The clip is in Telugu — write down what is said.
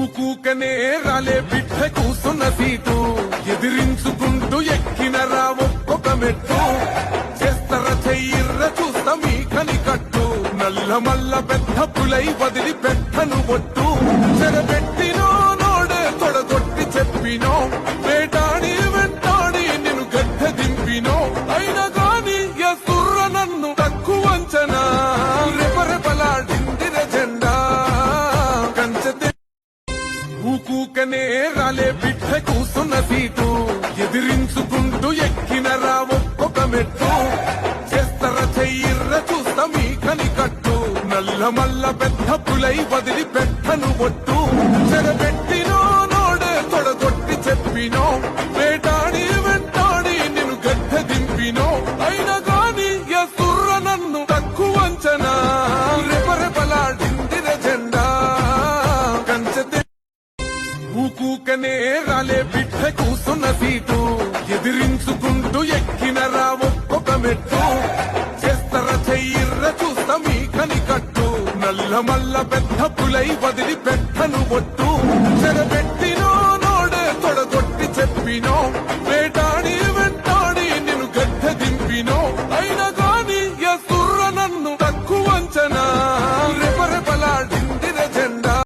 ఊకూకనే రాలే బిడ్డ కూసున్న సీటు. ఎదిరించుకుంటూ ఎక్కిన రా ఒక్కొక్క మెట్టు. చేస్తర చెయ్యిర్ర చూస్తా మీ కని కట్టు నల్ల మల్ల పెద్ద పులై వదిలి పెట్టను ఒట్టు. చెరబెట్టినో నోడే తొడగొట్టి చెప్పినో. ఊకూకనే రాలే బిడ్డ కూసున్న సీటు. ఎదిరించుకుంటూ ఎక్కిన రా ఒక్కొక్క మెట్టు. చేస్తర చెయ్యిర్ర చూస్తా మీ కని కట్టు నల్ల మల్ల పెద్ద పులై వదిలి పెట్టను ఒట్టు. చెరబెట్టినో పూకనే రాలే బిడ్డ కూసున్న సీటు. ఎదిరించుకుంటూ ఎక్కిన రా ఒక్కొక్క మెట్టు. చేస్తర చెయ్యిర్ర చూస్తా మీ కని కట్టు నల్ల మల్ల పెద్ద పులై వదిలి పెట్టను ఒట్టు. చెరబెట్టినో నోడే తొడగొట్టి చెప్పినో